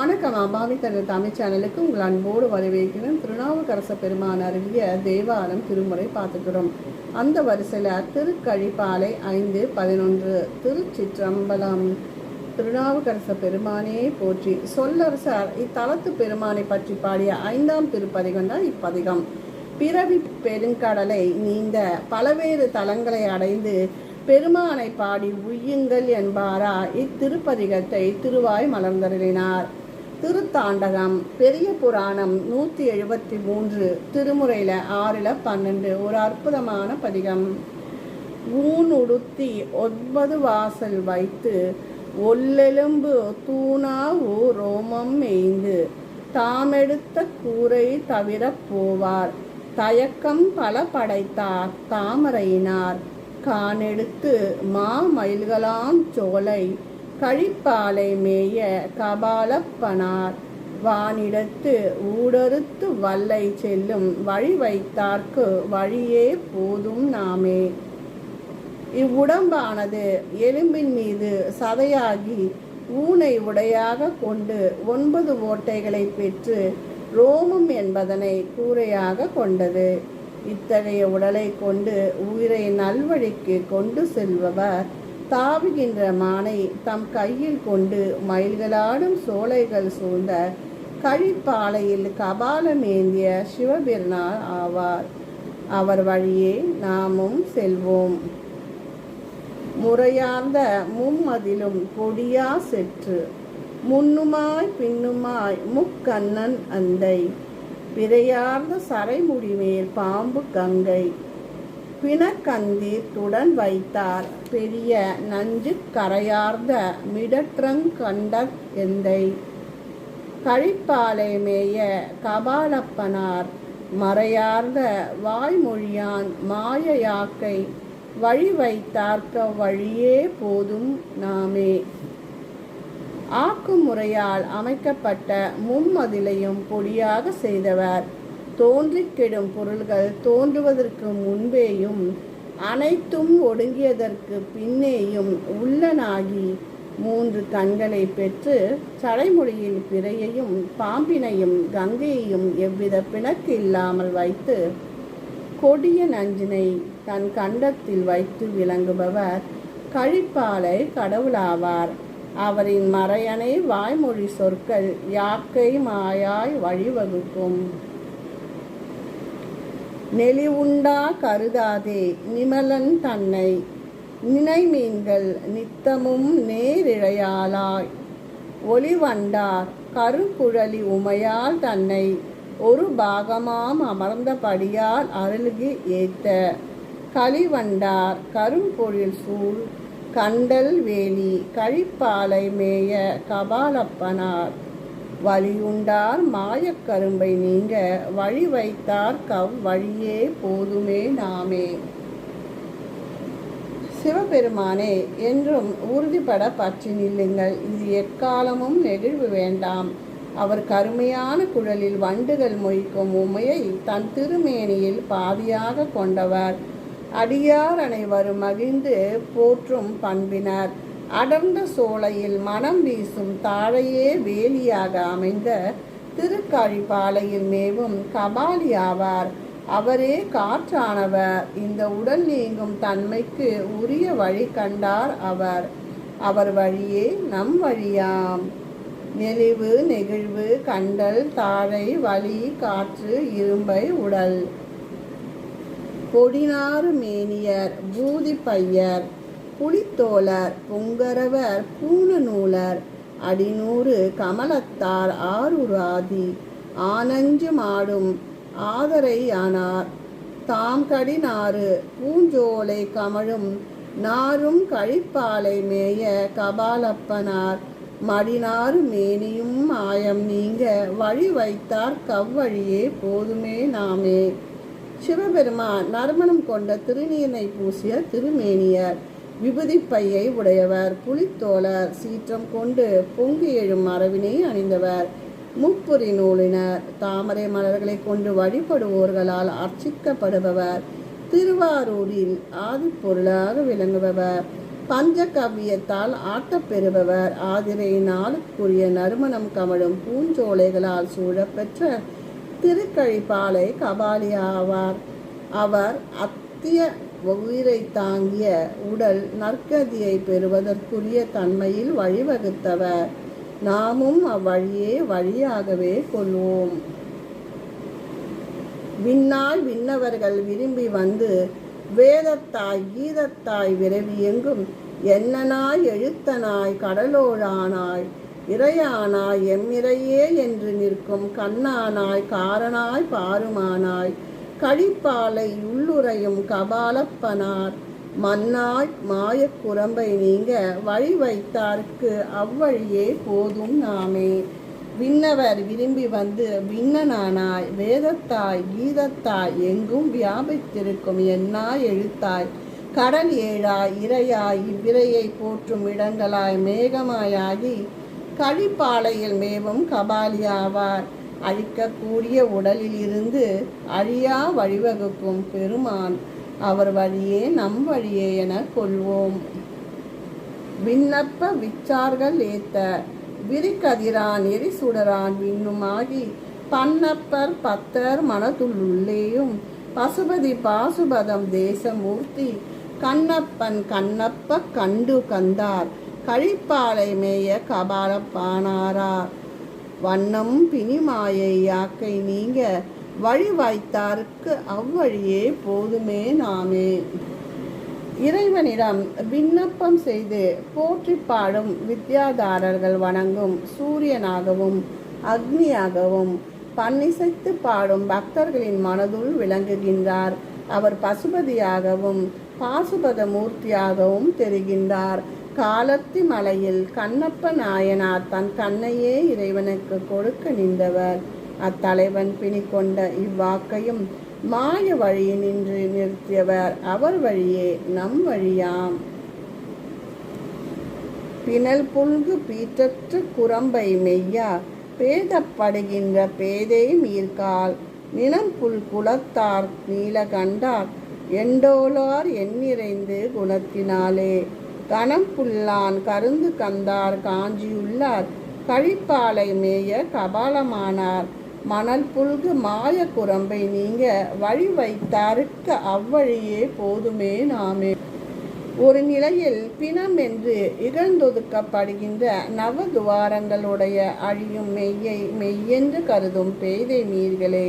வணக்கம். அம்பாவி தனது தமிழ் சேனலுக்கு உங்கள் அன்போடு வரவேற்கிறேன். திருநாவுக்கரச பெருமான் அருகிய தேவாரம் திருமுறை பார்த்துக்கிறோம். அந்த வரிசையில் திருக்கழிப்பாலை ஐந்து பதினொன்று திருச்சிற்றம்பலம் திருநாவுக்கரச பெருமானே போற்றி. சொல்லரசர் இத்தலத்து பெருமானை பற்றி பாடிய ஐந்தாம் திருப்பதிகம் தான் இப்பதிகம். பிறவி பெருங்கடலை நீந்த பலவேறு தலங்களை அடைந்து பெருமானை பாடி உய்யுங்கள் என்பாரா. இத்திருப்பதிகத்தை திருவாய் மலர்ந்தருளினார். திருத்தாண்டகம் பெரிய புராணம் நூற்றி எழுபத்தி மூன்று திருமுறையில் ஆறில் பன்னெண்டு. ஒரு அற்புதமான பதிகம். ஊன் உடுத்தி ஒன்பது வாசல் வைத்து ஒல்லெலும்பு தூணா ஊ ரோமம் மேய்ந்து தாமெடுத்த கூரை தவிர போவார். தயக்கம் பல படைத்தார் தாமரையினார். காணெடுத்து மா மயில்களாம் சோலை கழிப்பாலை மேய கபாலப்பனார். வானிடத்து ஊடறுத்து வல்லை செல்லும் வழி வைத்தார்க்கு வழியே போதும் நாமே. இவ்வுடம்பானது எலும்பின் மீது சதையாகி ஊனை உடையாக கொண்டு ஒன்பது ஓட்டைகளை பெற்று ரோமம் என்பதனை கூரையாக கொண்டது. இத்தகைய உடலை கொண்டு உயிரை நல்வழிக்கு கொண்டு செல்பவர் தாவுகின்ற மானை தம் கையில் கொண்டு மயில்களாடும் சோலைகள் சூழ்ந்த கழிப்பாலையில் கபாலம் ஏந்திய சிவபெருமாள் ஆவார். அவர் வழியே நாமும் செல்வோம். முறையார்ந்த மும்மதிலும் கொடியா செற்று முன்னுமாய் பின்னுமாய் முக்கண்ணன் அந்தை பிறையார்ந்த சரைமுடிமேல் பாம்பு கங்கை பிணக்கந்தீர்த்துடன் வைத்தார். பெரிய நஞ்சு கரையார்ந்த மிடற்றங் கண்ட எந்தை. கழிப்பாலை மேய கபாலப்பனார். மறையார்ந்த வாய்மொழியான் மாய யாக்கை வழி வைத்தார்க்க வழியே போதும் நாமே. ஆக்கும் முறையால் அமைக்கப்பட்ட மும்மதிலையும் பொடியாக செய்தவர். தோன்றிக் கெடும் பொருள்கள் தோன்றுவதற்கு முன்பேயும் அனைத்தும் ஒடுங்கியதற்கு பின்னேயும் உள்ளனாகி மூன்று கண்களை பெற்று சடைமொழியில் பிறையையும் பாம்பினையும் கங்கையையும் எவ்வித பிணக்கு இல்லாமல் வைத்து கொடிய நஞ்சினை தன் கண்டத்தில் வைத்து விளங்குபவர் கழிப்பாலை கடவுளாவார். அவரின் மறையணை வாய்மொழி சொற்கள் யாக்கை மாயாய் வழிவகுக்கும். நெளிவுண்டா கருதாதே நிமலன் தன்னை. நினைமீன்கள் நித்தமும் நேரிழையாளாய். ஒளிவண்டார் கருங்குழலி உமையால் தன்னை. ஒரு பாகமாம் அமர்ந்தபடியால் அருள்கி ஏத்த. களிவண்டார் கரும்பொழில் சூழ் கண்டல் வேலி கழிப்பாலை மேய கபாலப்பனார். வழியுண்டார் மாயக்கரும்பை நீங்க வழி வைத்தார் கவ் வழியே போதுமே நாமே. சிவபெருமானே என்றும் உறுதிப்பட பற்றி நில்லுங்கள். இது எக்காலமும் நெகிழ்வு வேண்டாம். அவர் கருமையான குழலில் வண்டுகள் மொய்க்கும் உமையை தன் திருமேனியில் பாதியாக கொண்டவர். அடியார் அனைவரும் மகிழ்ந்து போற்றும் பண்பினர். அடர்ந்த சோலையில் மனம் வீசும் தாழையே வேலியாக அமைந்த திருக்காழிப்பாளையில் மேவும் கபாலி ஆவார் அவரே காற்றானவர். இந்த உடல் நீங்கும் தன்மைக்கு உரிய வழி கண்டார் அவர். அவர் வழியே நம் வழியாம். நெளிவு நெகிழ்வு கண்டல் தாழை வலி காற்று இரும்பை உடல். கொடினாறு மேனியர் பூதி பையர். புலித்தோலர் பொங்கரவர் பூணநூலர் அடிநூறு கமலத்தார் ஆருராதி ஆனஞ்சு மாடும் ஆதரை ஆனார் தாம் கடினாறு பூஞ்சோலை கமழும் நாரும் கழிப்பாலை மேய கபாலப்பனார். மடினாறு மேனியும் மாயம் நீங்க வழி வைத்தார் கவ்வழியே போதுமே நாமே. சிவபெருமான் நறுமணம் கொண்ட திருநீரை பூசிய திருமேனியர். விபூதி பையை உடையவர் புலித்தோலர் சீற்றம் கொண்டு பொங்கி எழும் மரபினை அணிந்தவர் முப்புரி நூலினர் தாமரை மலர்களை கொண்டு வழிபடுவோர்களால் அர்ச்சிக்கப்படுபவர் திருவாரூரில் ஆதிப்பொருளாக விளங்குபவர் பஞ்சகவ்யத்தால் ஆட்டப்பெறுபவர் ஆதிரை நாளுக்குரிய நறுமணம் கமழும் பூஞ்சோலைகளால் சூழப்பெற்ற திருக்கழிப்பாலை கபாலி ஆவார். அவர் அத்திய உயிரை தாங்கிய உடல் நற்கதியை பெறுவதற்குரிய தன்மையில் வழிவகுத்தவர் நாமும் அவ்வழியே வழியாகவே கொள்வோம். விண்ணால் விண்ணவர்கள் விரும்பி வந்து வேதத்தாய் கீதத்தாய் விரவி எங்கும் என்னனாய் எழுத்தனாய் கடலோழானாய் இறையானாய் எம்மிறையே என்று நிற்கும் கண்ணானாய் காரனாய் பாருமானாய் கழிப்பாலை உள்ளுரையும் கபாலப்பனார். மன்னாய் மாயக் குரம்பை நீங்க வழி வைத்தார்க்கு அவ்வழியே போதும் நாமே. விண்ணவர் விரும்பி வந்து விண்ணனானாய் வேதத்தாய் கீதத்தாய் எங்கும் வியாபித்திருக்கும் என்னா எழுத்தாய். கடல் ஏழாய் இரையாய் இவ்விரையை போற்றும் இடங்களாய் மேகமாயாகி கழிப்பாலையில் மேவும் கபாலியாவார். அழிக்கக்கூடிய உடலில் இருந்து அழியா வழிவகுக்கும் பெருமான் அவர் வழியே நம் வழியே என கொள்வோம். விண்ணப்ப விச்சார்கள் ஏத்த விரிகதிரான் எரிசுடரான் விண்ணுமாகி பன்னப்பர் பத்தர் மனதுள்ளேயும் பசுபதி பாசுபதம் தேசமூர்த்தி கண்ணப்பன் கண்ணப்ப கண்டு கந்தார் கழிப்பாலை மேய கபாலப்பானாரார் வண்ணம் பிணிமாயை யாக்கை நீங்க வழி வாய்த்தாருக்கு அவ்வழியே போதுமே நாமே. இறைவனிடம் விண்ணப்பம் செய்து போற்றி பாடும் வித்யாதாரர்கள் வணங்கும் சூரியனாகவும் அக்னியாகவும் பன்னிசைத்து பாடும் பக்தர்களின் மனதுள் விளங்குகின்றார். அவர் பசுபதியாகவும் பாசுபத மூர்த்தியாகவும் தெரிகின்றார். காலத்தி மலையில் கண்ணப்ப நாயனார் தன் கண்ணையே இறைவனுக்கு கொடுக்க நின்றவர். அத்தலைவன் பிணி கொண்ட இவ்வாக்கையும் மாய வழியில் நின்று நிறுத்தியவர். அவர் வழியே நம் வழியாம். பிணல் புல்கு பீற்றற்று குரம்பை மெய்யா பேதப்படுகின்ற பேதை மீர்கால். நிலம் புல் குலத்தார் நீலகண்டார். எண்டோலார் எண்ணிறைந்து குணத்தினாலே. கணம் புல்லான் கருந்து கந்தார் காஞ்சியுள்ளார். கழிப்பாலை மேய கபாலமானார். மணல் புல்கு மாய குரம்பை நீங்க வழி வைத்தாருக்கு அவ்வழியே போதுமே நாமே. ஒரு நிலையில் பிணம் என்று இகழ்ந்தொதுக்கப்படுகின்ற நவதுவாரங்களுடைய அழியும் மெய்யை மெய்யென்று கருதும் பேதை மீர்களே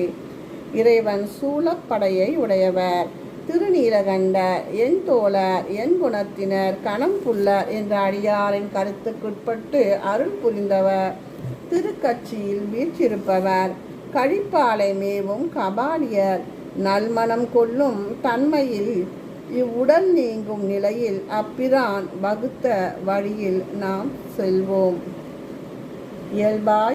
இறைவன் சூழப்படையை உடையவர். திருநீலகண்ட என் தோழர் என் குணத்தினர் கணம் புல்லர் என்ற அடியாரின் கருத்துக்குட்பட்டு அருள் புரிந்தவர். திருக்கட்சியில் வீற்றிருப்பவர் கழிப்பாலை மேவும் கபாலியர். நல்மனம் கொள்ளும் தன்மையில் இவ்வுடல் நீங்கும் நிலையில் அப்பிரான் வகுத்த வழியில் நாம் செல்வோம். இயல்பாய்